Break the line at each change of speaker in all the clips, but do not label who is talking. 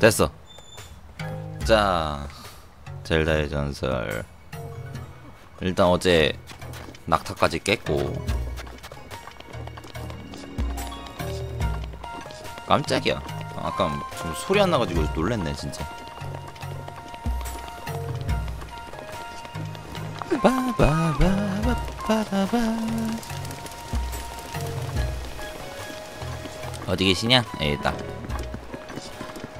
됐어. 자, 젤다의 전설. 일단 어제 낙타까지 깼고. 깜짝이야. 아까 좀 소리 안 나가지고 놀랬네 진짜. 바바바바바바바. 어디 계시냐? 에이 딱.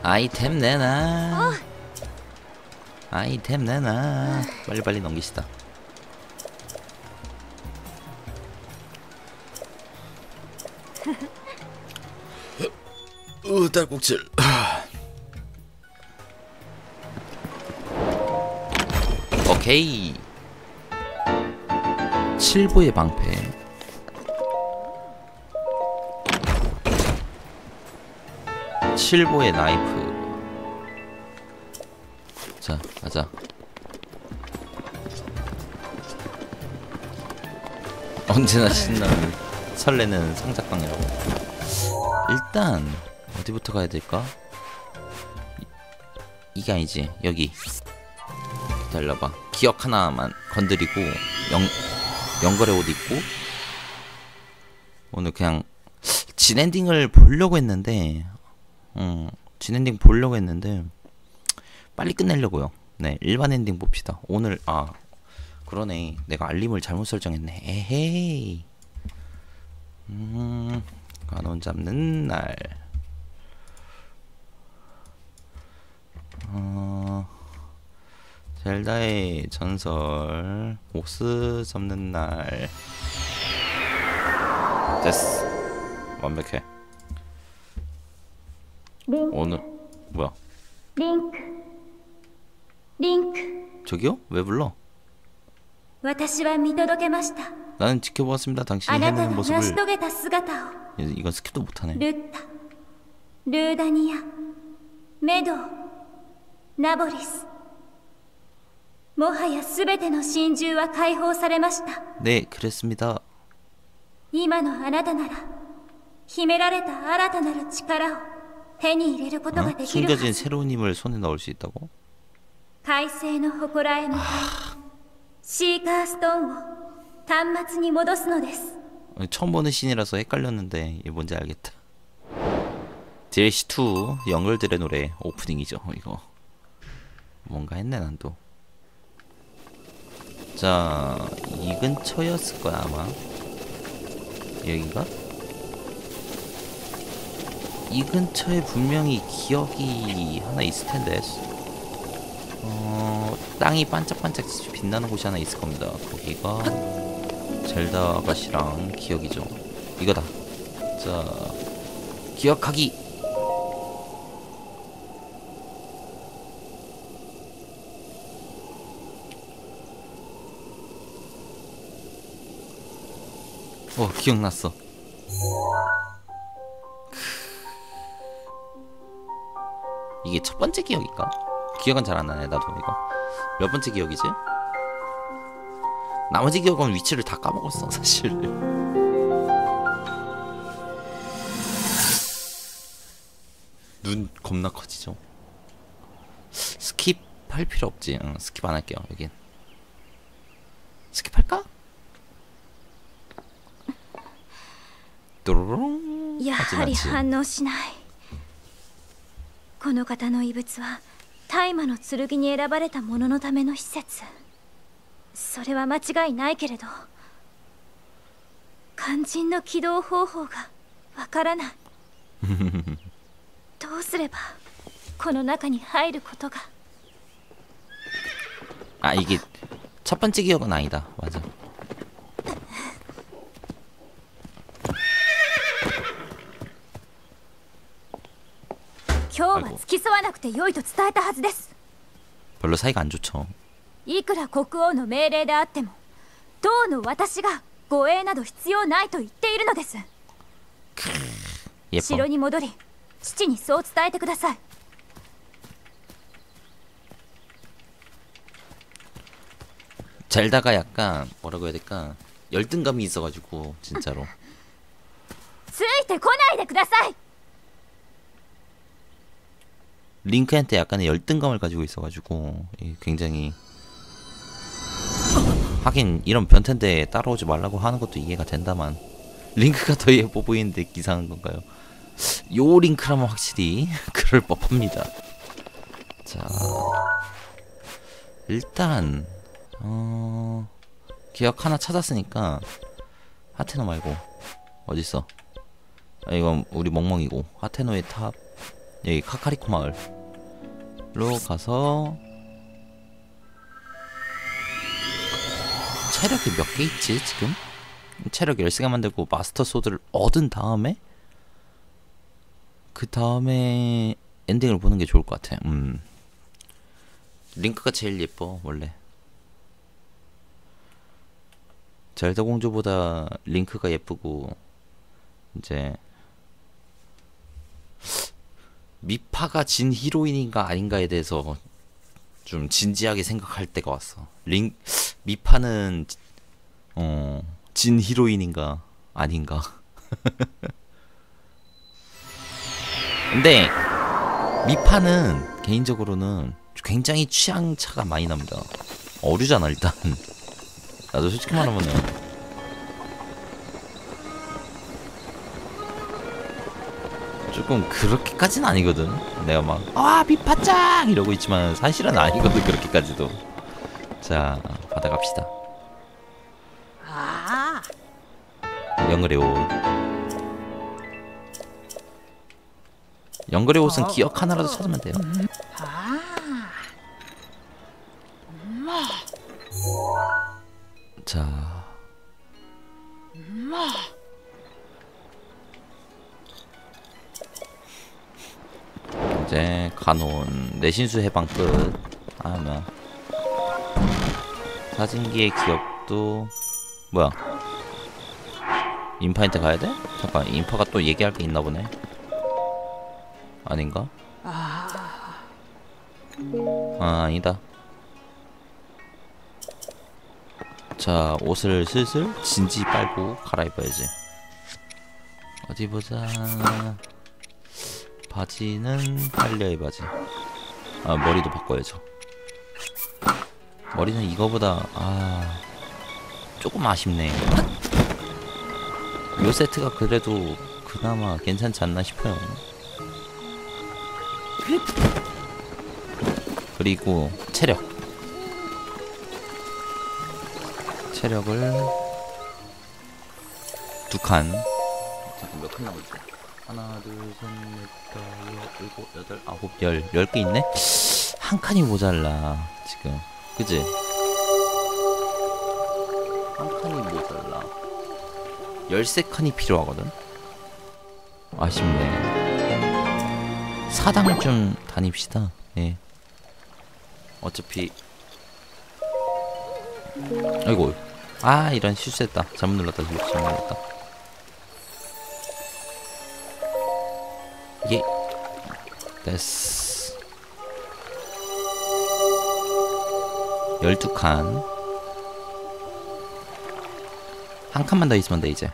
아이템 내놔. 아이템 내놔. 빨리빨리 넘기시다. 으, 딸꾹질. 오케이. 7부의 방패. 칠보의 나이프. 자, 가자. 언제나 신나는 설레는 상작강이라고. 일단 어디부터 가야 될까? 이, 이게 아니지. 여기. 기다려봐. 기억 하나만 건드리고 영 연결의 옷 입고 오늘 그냥 진엔딩을 보려고 했는데 음, 진엔딩 보려고 했는데 빨리 끝내려고요. 네, 일반 엔딩 봅시다. 오늘 아 그러네. 내가 알림을 잘못 설정했네. 에헤이. 음, 간원 잡는 날. 어, 젤다의 전설 보스 잡는 날. 됐어. 완벽해.
링크,
오늘 뭐야?
링크, 링크.
저기요? 왜 불러?
私は見届けました。
나는 지켜보았습니다. 당신이
あなた
해내는
が
모습을
成し遂げた姿を。
이- 이건 스킵도 못하네.
ルッタ、ルーダニア、メドウ、ナボリス。もはや全ての真珠は解放されました。
네, 그랬습니다.
今のあなたなら、秘められた新たなる力を手に入れることが
어? 숨겨진 새로운 힘을 손에 넣을 수 있다고?
하... 아.
어, 처음 보는 신이라서 헷갈렸는데 이게 뭔지 알겠다. DLC2 영걸들의 노래 오프닝이죠 이거. 뭔가 했네 난 또 자 이 근처였을 거야 아마. 여긴가? 이 근처에 분명히 기억이 하나 있을 텐데. 어, 땅이 반짝반짝 빛나는 곳이 하나 있을 겁니다. 거기가 젤다 아가씨랑 기억이죠. 이거다. 자, 기억하기. 어, 기억났어. 이게 첫 번째 기억일까? 기억은 잘 안 나네 나도 이거. 몇 번째 기억이지? 나머지 기억은 위치를 다 까먹었어 사실. 눈 겁나 커지죠? 스킵 할 필요 없지. 응, 스킵 안 할게요 여긴. 스킵할까? 도로롱
하지
않지
この方の遺物は大麻の剣に選ばれた者のための施設それは間違いないけれど肝心の起動方法がわからないどうすればこの中に入ることが
아 이게 첫 번째 기억은 아니다 맞아
今日は付き添わなくてよいと伝えたはずです
별로 사이가 안 좋죠
いくら国王の命令であっても当の私が護衛など必要ないと言っているのです
예뻐
城に戻り父にそう伝えてください
젤다가 약간 뭐라고 해야 될까 열등감이 있어가지고 진짜로
ついてこないでください
링크한테 약간의 열등감을 가지고 있어가지고 이 굉장히 하긴 이런 변태인데 따라오지 말라고 하는 것도 이해가 된다만 링크가 더 예뻐 보이는데 이상한 건가요? 요 링크라면 확실히 그럴 법합니다. 자 일단 어 기억 하나 찾았으니까 하테노 말고 어딨어? 아, 이건 우리 멍멍이고 하테노의 탑 여기 카카리코 마을 로 가서 체력이 몇 개 있지 지금? 체력 13개 만들고 마스터 소드를 얻은 다음에 그 다음에 엔딩을 보는 게 좋을 것 같아 음. 링크가 제일 예뻐 원래. 젤다 공주보다 링크가 예쁘고 이제 미파가 진 히로인인가 아닌가에 대해서 좀 진지하게 생각할 때가 왔어. 링 미파는 어, 진 히로인인가 아닌가. 근데 미파는 개인적으로는 굉장히 취향 차가 많이 납니다. 어류잖아 일단. 나도 솔직히 말하면은 조금 그렇게까지는 아니거든. 내가 막아 미파짱 이러고 있지만 사실은 아니거든 그렇게까지도. 자 받아갑시다.
아,
연글의 옷. 연글의 옷은 기억 하나라도 찾으면 돼요. 간혼 내신수 해방 끝. 아마 사진기의 기억도 뭐야? 인파한테 가야 돼? 잠깐 인파가 또 얘기할 게 있나 보네. 아닌가? 아 아니다. 자 옷을 슬슬 진지 빨고 갈아입어야지 어디 보자 바지는 빨려의 바지. 아 머리도 바꿔야죠. 머리는 이거보다 아 조금 아쉽네. 요 세트가 그래도 그나마 괜찮지 않나 싶어요. 그리고 체력. 체력을 두 칸. 잠깐 몇칸 남았지? 하나, 둘, 셋, 넷, 다섯, 일곱, 여덟, 아홉, 열. 열 개 있네? 한 칸이 모자라, 지금. 그지? 한 칸이 모자라. 열세 칸이 필요하거든? 아쉽네. 사당을 좀 다닙시다. 예. 어차피 아이고 아 이런 실수했다 잘못 눌렀다 잘못 눌렀다 예. 됐어. 12칸. 한 칸만 더 있으면 돼 이제.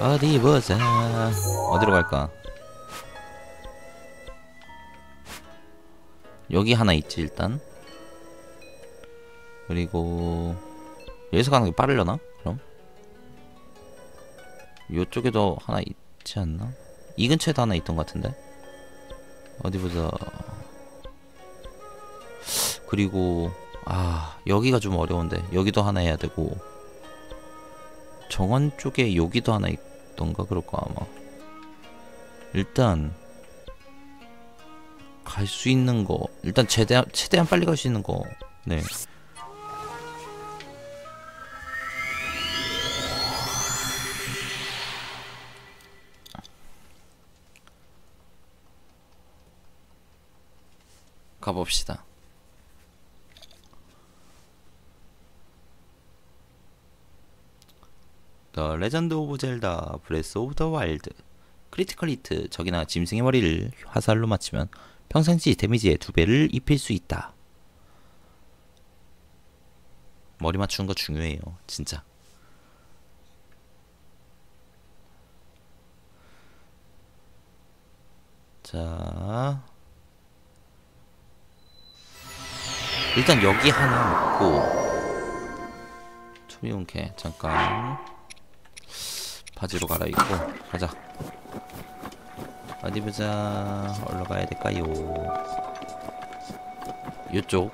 어디 보자. 어디로 갈까? 여기 하나 있지 일단. 그리고 여기서 가는 게 빠르려나? 그럼? 요쪽에도 하나 있지 않나? 이 근처에도 하나 있던 것 같은데? 어디 보자 그리고 아 여기가 좀 어려운데. 여기도 하나 해야 되고. 정원 쪽에 여기도 하나 있던가 그럴까 아마. 일단 갈 수 있는 거. 일단 최대한 최대한 빨리 갈 수 있는 거. 네. 가봅시다. 더 레전드 오브 젤다 브레스 오브 더 와일드 크리티컬 히트 적이나 짐승의 머리를 화살로 맞히면 평상시 데미지의 두배를 입힐 수 있다. 머리 맞추는 거 중요해요. 진짜. 자 일단 여기 하나 있고 투명캐 잠깐 바지로 갈아입고 가자. 어디 보자. 올라가야 될까요? 요쪽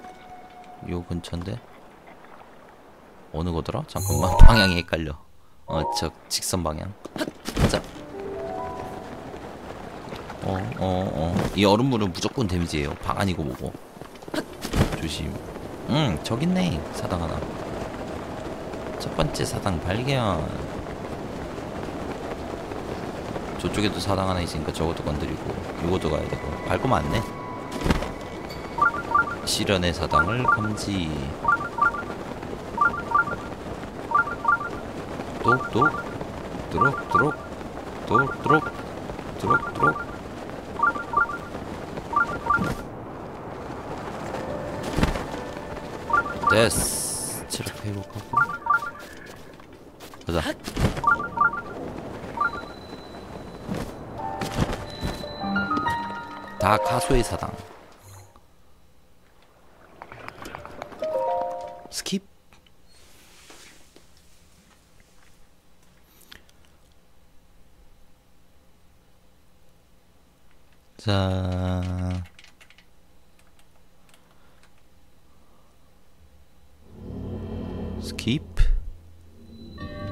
요 근처인데? 어느 거더라? 잠깐만. 방향이 헷갈려. 어저 직선 방향. 가자. 어어어이 얼음물은 무조건 데미지예요. 방 아니고 뭐고 조심. 응 저기 있네 사당 하나. 첫 번째 사당 발견. 저쪽에도 사당 하나 있으니까 저것도 건드리고 이것도 가야 되고. 밟고 맞네. 실현의 사당을 금지. 똑똑 뚜룩뚜룩 뚜룩뚜룩 뚜룩뚜룩 됐어 체력 회복하고. 가자. 다 가소의 사당 스킵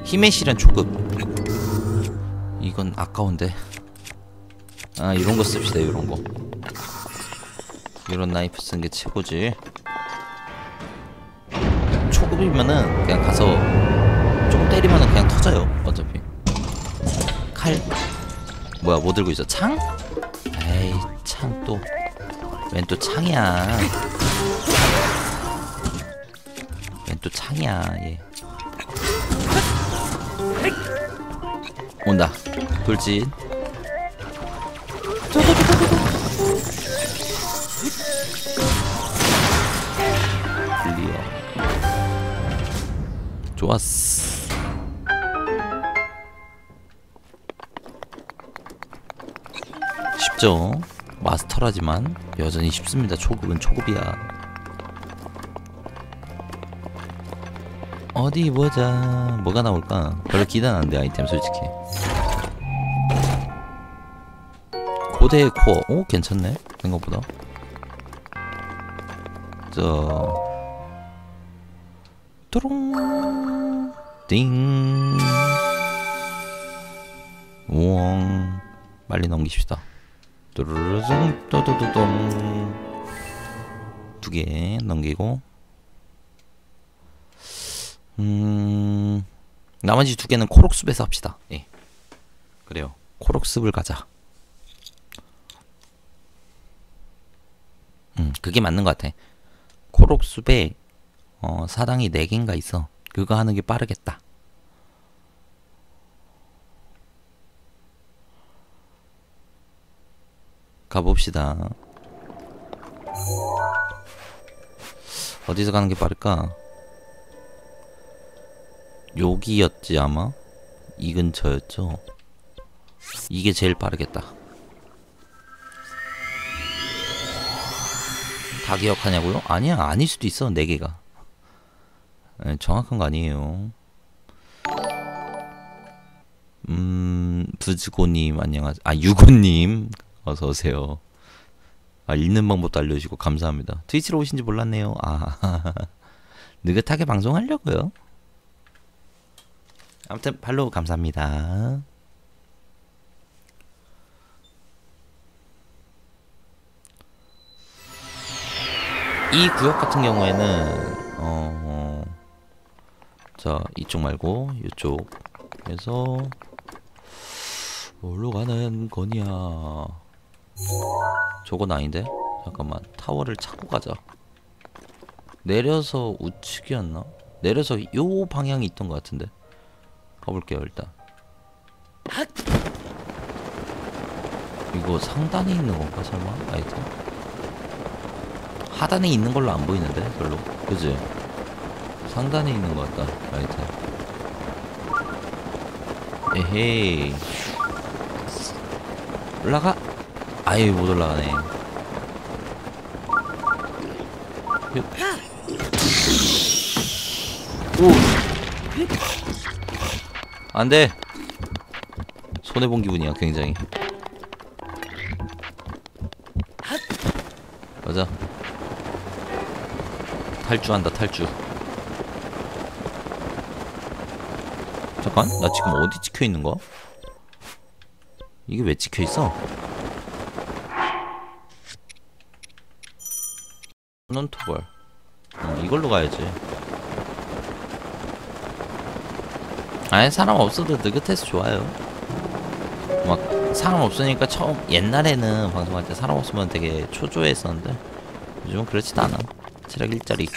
힘의 실현 초급 이건 아까운데. 아 이런 거 씁시다 이런 거. 이런 나이프 쓰는 게 최고지. 초급이면은 그냥 가서 조금 때리면은 그냥 터져요 어차피. 칼. 뭐야 뭐 들고 있어? 창? 에이 창 또. 웬 또 창이야. 웬 또 창이야 얘. 온다. 돌진. 클리어. 좋았어. 쉽죠? 마스터라지만 여전히 쉽습니다. 초급은 초급이야 어디 보자. 뭐가 나올까? 별로 기대는 안돼 아이템 솔직히. 고대의 코어 오 괜찮네. 생각보다. 저. 또롱 띵. 우엉. 빨리 넘기십시다. 뚜루루둥 또도도동 두 개 넘기고 음 나머지 두 개는 코록숲에서 합시다. 예. 그래요. 코록숲을 가자. 음 그게 맞는 것 같아. 코록숲에 어 사당이 네 개인가 있어. 그거 하는 게 빠르겠다. 가봅시다. 어디서 가는 게 빠를까 여기였지 아마? 이 근처였죠? 이게 제일 빠르겠다. 다 기억하냐고요? 아니야 아닐 수도 있어 네 개가. 네, 정확한 거 아니에요. 음 부즈고님 안녕하세요. 아 유고님 어서 오세요. 아 읽는 방법도 알려주시고 감사합니다. 트위치로 오신지 몰랐네요. 아 느긋하게 방송하려고요 아무튼 팔로우 감사합니다. 이 구역 같은 경우에는 어, 자 이쪽 말고 이쪽 그래서 뭘로 가는 거냐. 저건 아닌데? 잠깐만 타워를 찾고 가자. 내려서 우측이었나? 내려서 요 방향이 있던 것 같은데 가볼게요 일단. 이거 상단에 있는 건가 설마? 아이템? 하단에 있는 걸로 안 보이는데 별로? 그지? 상단에 있는 것 같다 아이템. 에헤이. 올라가? 아예 못 올라가네. 오. 안 돼. 손해 본 기분이야, 굉장히. 맞아. 탈주한다, 탈주. 잠깐, 나 지금 어디 찍혀 있는 거야? 이게 왜 찍혀 있어? 논토벌. 어, 이걸로 가야지. 아예 사람 없어도 느긋해서 좋아요. 막 사람 없으니까 처음 옛날에는 방송할 때 사람 없으면 되게 초조했었는데 요즘은 그렇지도 않아. 체력 일자리.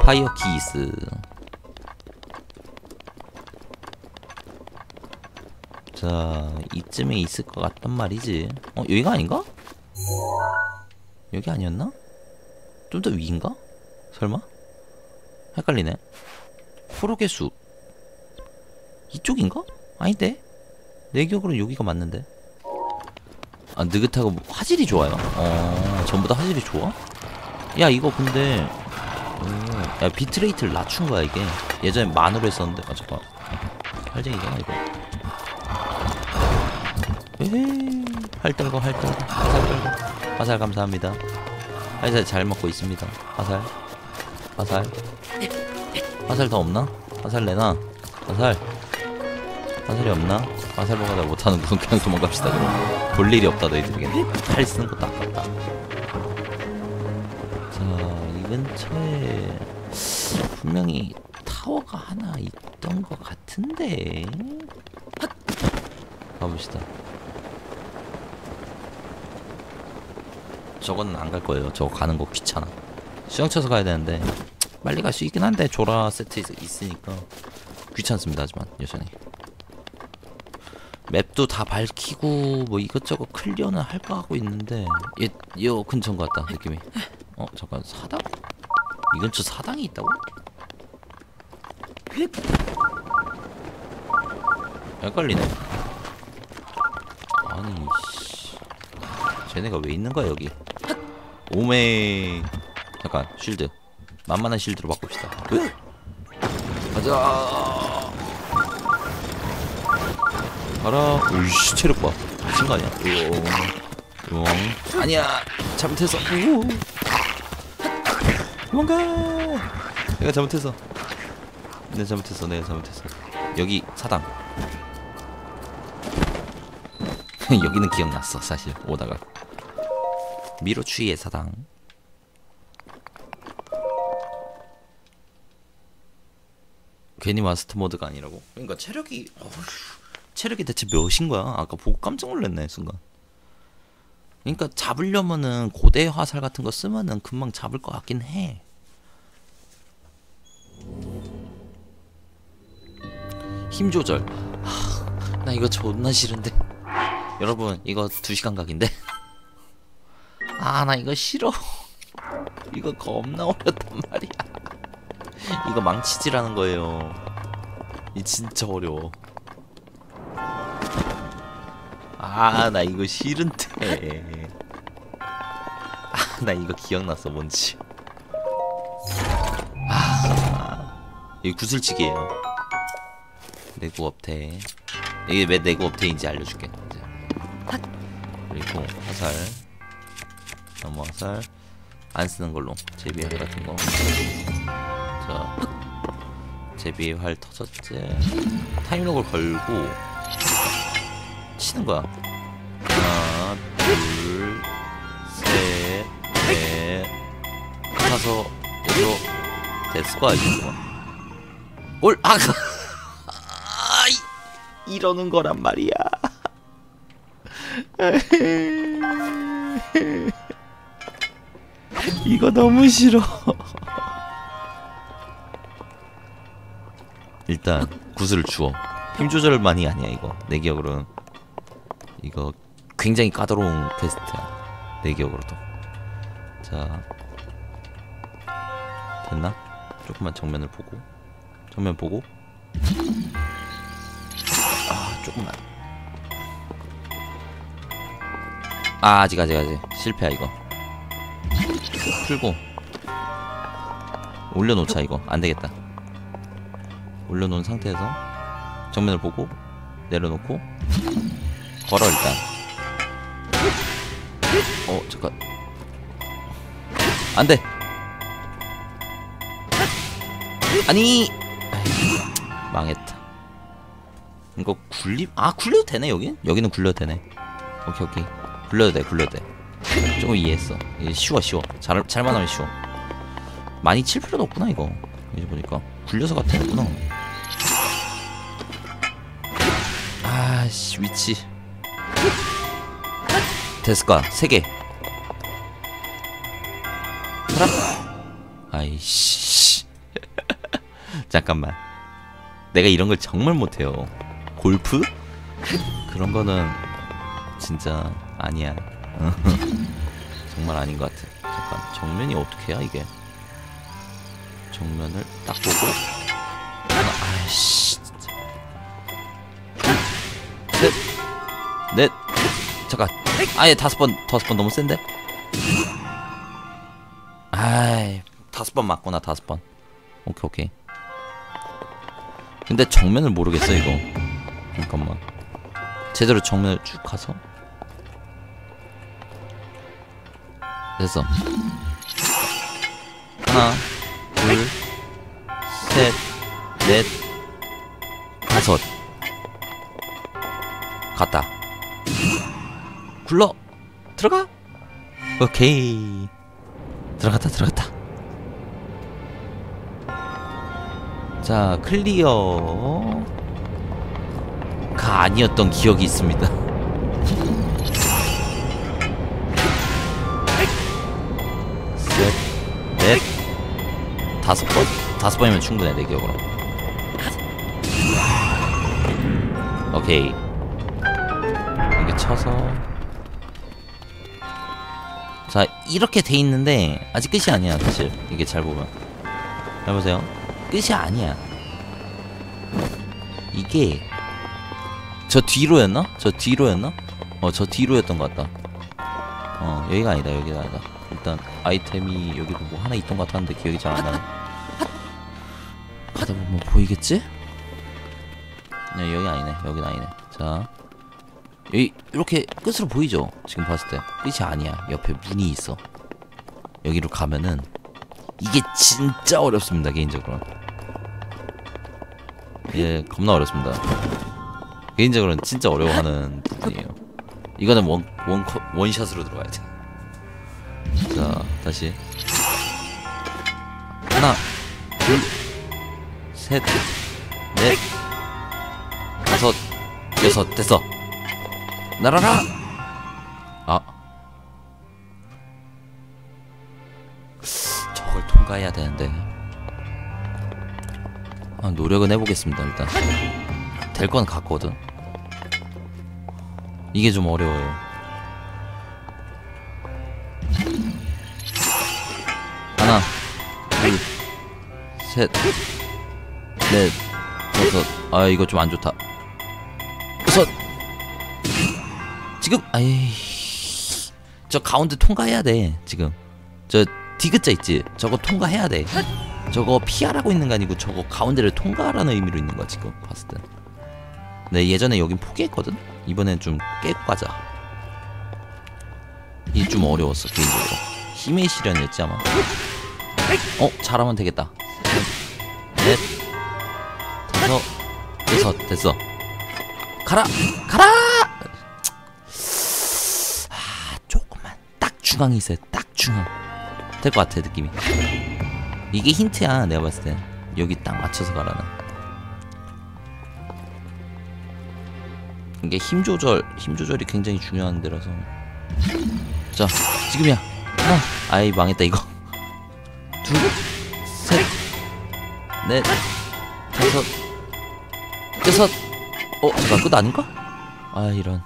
파이어 키스. 자 이쯤에 있을 것 같단 말이지. 어 여기가 아닌가? 여기 아니었나? 좀 더 위인가? 설마? 헷갈리네. 포로개 숲. 이쪽인가? 아닌데? 내 기억으로는 여기가 맞는데. 아, 느긋하고 화질이 좋아요. 어, 전부 다 화질이 좋아? 야, 이거 근데, 오, 야, 비트레이트를 낮춘 거야, 이게. 예전에 만으로 했었는데, 아, 잠깐. 할쟁이잖아, 이거. 에헤이, 활 떨고, 활 떨고, 화살. 화살 감사합니다. 화살 잘 먹고 있습니다. 화살. 화살. 화살 더 없나? 화살 내놔. 화살. 화살이 없나? 화살 먹어다 못하는군. 그냥 도망갑시다. 그럼. 볼 일이 없다 너희들에게. 칼 쓰는 것도 아깝다. 자, 이 근처에 분명히 타워가 하나 있던 것 같은데. 가봅시다. 저건 안 갈 거예요. 저거 가는 거 귀찮아. 수영 쳐서 가야 되는데 빨리 갈 수 있긴 한데 조라 세트 있- 있으니까 귀찮습니다. 하지만 여전히 맵도 다 밝히고 뭐 이것저것 클리어는 할거 하고 있는데 얘요 근처인 것 같다 느낌이. 어 잠깐 사당? 이 근처 사당이 있다고? 헷갈리네. 아니 씨. 쟤네가 왜 있는 거야 여기? 오메 잠깐 쉴드 만만한 쉴드로 바꿉시다. 으! 가자. 가라. 으이씨 체력 봐. 미친 거 아니야? 우엉 아니야. 잘못했어 우 도망가. 내가 잘못했어 내가 잘못했어 내가 잘못했어 여기 사당. 여기는 기억났어 사실. 오다가. 미로추이의 사당 괜히 마스터 모드가 아니라고? 그러니까 체력이 어휴, 체력이 대체 몇인 거야? 아까 보고 깜짝 놀랐네 순간. 그러니까 잡으려면은 고대 화살 같은 거 쓰면은 금방 잡을 것 같긴 해. 힘 조절. 하, 나 이거 존나 싫은데. 여러분 이거 2시간 각인데? 아 나 이거 싫어. 이거 겁나 어렵단 말이야 이거 망치질하는 거예요. 이 진짜 어려워. 아 나 이거 싫은데. 아 나 이거 기억났어 뭔지. 아 이거 구슬치기예요. 내구 업태. 이게 왜 내구 업태인지 알려줄게. 그리고 화살. 나무 화살. 안 쓰는 걸로. 제비활 같은 거. 자, 제비활 터졌지. 타임록을 걸고 치는 거야. 하나, 둘, 셋, 넷, 다섯, 여섯, 됐을 거야 지금. 올, 아, 아, 이- 이러는 거란 말이야. 이거 너무 싫어. 일단 구슬을 주워. 힘 조절만이 아니야 이거. 내 기억으로는 이거 굉장히 까다로운 퀘스트야. 내 기억으로도. 자 됐나? 조금만 정면을 보고 정면 보고 아 조금만 아 아직 아직 아직 실패야 이거 풀고 올려놓자 이거 안되겠다 올려놓은 상태에서 정면을 보고 내려놓고 걸어 일단. 어 잠깐. 안돼! 아니! 망했다. 이거 굴리 아 굴려도 되네 여긴 여기는 굴려도 되네. 오케이 오케이. 굴려도 돼 굴려도 돼. 조금 이해했어. 이게 쉬워 쉬워. 잘 잘만 하면 쉬워. 많이 칠 필요도 없구나 이거. 이제 보니까. 굴려서 같아 되는구나 아씨 위치. 됐을까 세개. 사람 아이씨. 잠깐만. 내가 이런 걸 정말 못해요. 골프? 그런 거는 진짜 아니야. 정말 아닌 것 같아. 잠깐 정면이 어떻게 해야 이게? 정면을 딱 보고. 하나 아이씨 넷넷 잠깐. 아예 다섯 번 다섯 번 너무 센데? 아이. 다섯 번 맞구나 다섯 번. 오케이 오케이. 근데 정면을 모르겠어 이거. 잠깐만. 제대로 정면을 쭉 가서? 됐어. 하나 둘셋넷 다섯. 갔다 굴러. 들어가. 오케이. 들어갔다 들어갔다. 자 클리어가 아니었던 기억이 있습니다. 셋넷. 다섯 번? 다섯 번이면 충분해 내 기억으로 오케이. 이렇게 쳐서 자 이렇게 돼 있는데 아직 끝이 아니야 사실. 이게 잘 보면. 잘 보세요? 끝이 아니야. 이게 저 뒤로였나? 저 뒤로였나? 어 저 뒤로였던 것 같다. 어 여기가 아니다 여기가 아니다. 일단 아이템이 여기도 뭐 하나 있던 것 같았는데 기억이 잘 안 나네. 가다 보면 보이겠지? 네, 여기 아니네 여긴 아니네. 자 여기 이렇게 끝으로 보이죠? 지금 봤을 때. 끝이 아니야. 옆에 문이 있어. 여기로 가면은 이게 진짜 어렵습니다 개인적으로 예 겁나 어렵습니다. 개인적으로는 진짜 어려워하는 부분이에요. 이거는 원, 원, 컷- 원샷으로 들어가야 돼자 다시. 하나 둘셋넷 다섯 여섯. 됐어 날아라. 아. 저걸 통과해야 되는데. 아, 노력은 해보겠습니다 일단. 될 건 같거든. 이게 좀 어려워요. 하나 둘셋넷 다섯. 아 이거 좀 안 좋다 저 가운데 통과해야 돼 지금 저 디귿자 있지 저거 통과해야 돼 저거 피하라고 있는 거 아니고 저거 가운데를 통과하라는 의미로 있는 거야 지금 봤을 때. 네 예전에 여긴 포기했거든. 이번엔 좀 깨고 가자. 이게 좀 어려웠어 개인적으로. 힘의 시련이었지 아마. 어 잘하면 되겠다. 넷, 다섯, 여섯 됐어. 가라, 가라. 중앙에 있어요. 딱 중앙. 될 것 같아 느낌이. 이게 힌트야 내가 봤을 땐 여기 딱 맞춰서 가라는. 이게 힘 조절 힘 조절이 굉장히 중요한 데라서. 자 지금이야. 하나. 아이 망했다 이거. 둘셋넷. 다섯. 여섯. 어 잠깐 끝 아닌가? 아 이런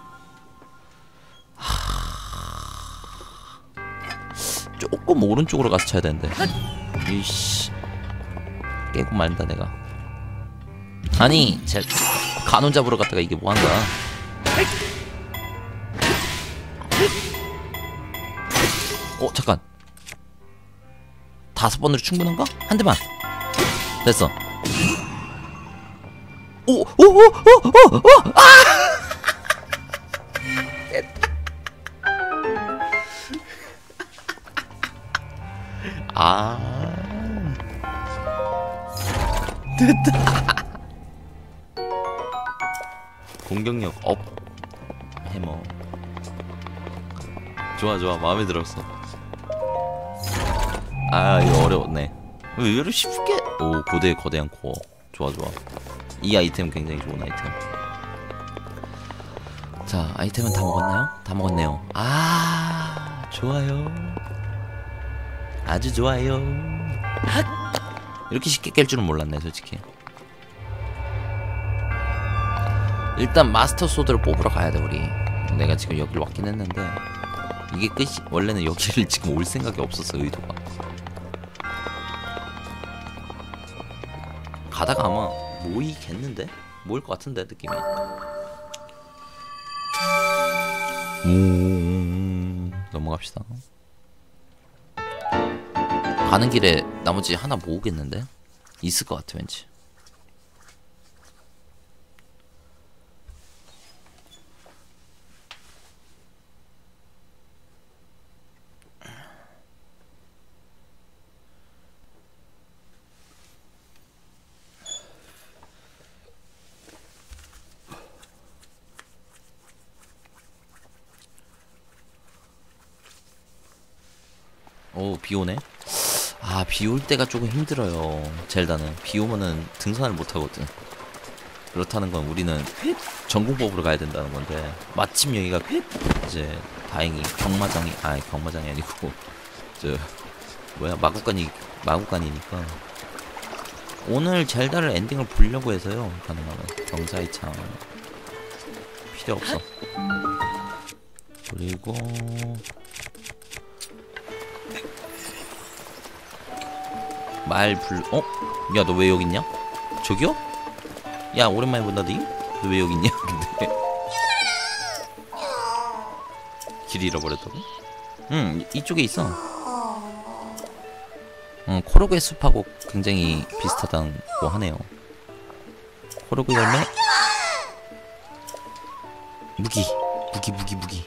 조금 오른쪽으로 가서 쳐야 되는데. 이씨. 깨고 말다 내가. 아니 제 간혼 잡으러 갔다가 이게 뭐 하는 거야? 어 잠깐. 다섯 번으로 충분한가? 한 대만. 됐어. 오오오오오오! 아! 아. 됐다. 공격력 업. 해머. 좋아 좋아. 마음에 들었어. 아 이거 어려웠네. 왜 이렇게 쉽게? 오 고대 거대한 코어. 좋아 좋아. 이 아이템 굉장히 좋은 아이템. 자 아이템은 다 먹었나요? 다 먹었네요. 아 좋아요 아주 좋아요. 핫! 이렇게 쉽게 깰 줄은 몰랐네 솔직히. 일단 마스터 소드를 뽑으러 가야 돼 우리. 내가 지금 여기를 왔긴 했는데. 이게 끝이 원래는 여기를 지금 올 생각이 없었어 의도가. 가다가 아마 모이겠는데? 모일 것 같은데 느낌이? 음 넘어갑시다 가는 길에 나머지 하나 모으겠는데 있을 것 같아 왠지 오, 비 오네. 아, 비 올 때가 조금 힘들어요. 젤다는. 비 오면은 등산을 못 하거든. 그렇다는 건 우리는 전공법으로 가야 된다는 건데, 마침 여기가 이제 다행히 경마장이, 아, 경마장이 아니고, 저, 뭐야, 마구간이, 마구간이니까. 오늘 젤다를 엔딩을 보려고 해서요. 가능하면. 경사의 창. 필요 없어. 그리고, 말 불, 어? 야, 너 왜 여기 있냐? 저기요? 야, 오랜만에 본다, 니? 너 왜 여기 있냐? 근데. 길 잃어버렸다고? 응, 이- 이쪽에 있어. 응, 코르그의 숲하고 굉장히 비슷하다고 하네요. 코르그 열매? 무기, 무기, 무기, 무기.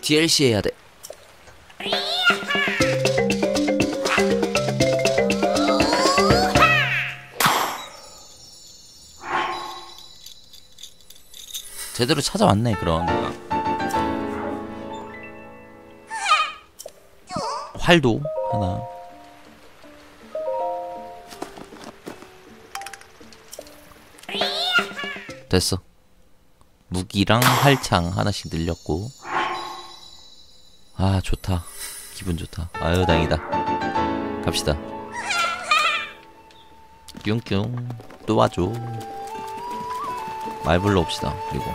DLC 해야 돼. 제대로 찾아왔네 내가 활도 하나. 됐어. 무기랑 활창 하나씩 늘렸고. 아 좋다. 기분 좋다. 아유 다행이다. 갑시다. 뀨뀨. 또 와줘. 말 불러 옵시다 그리고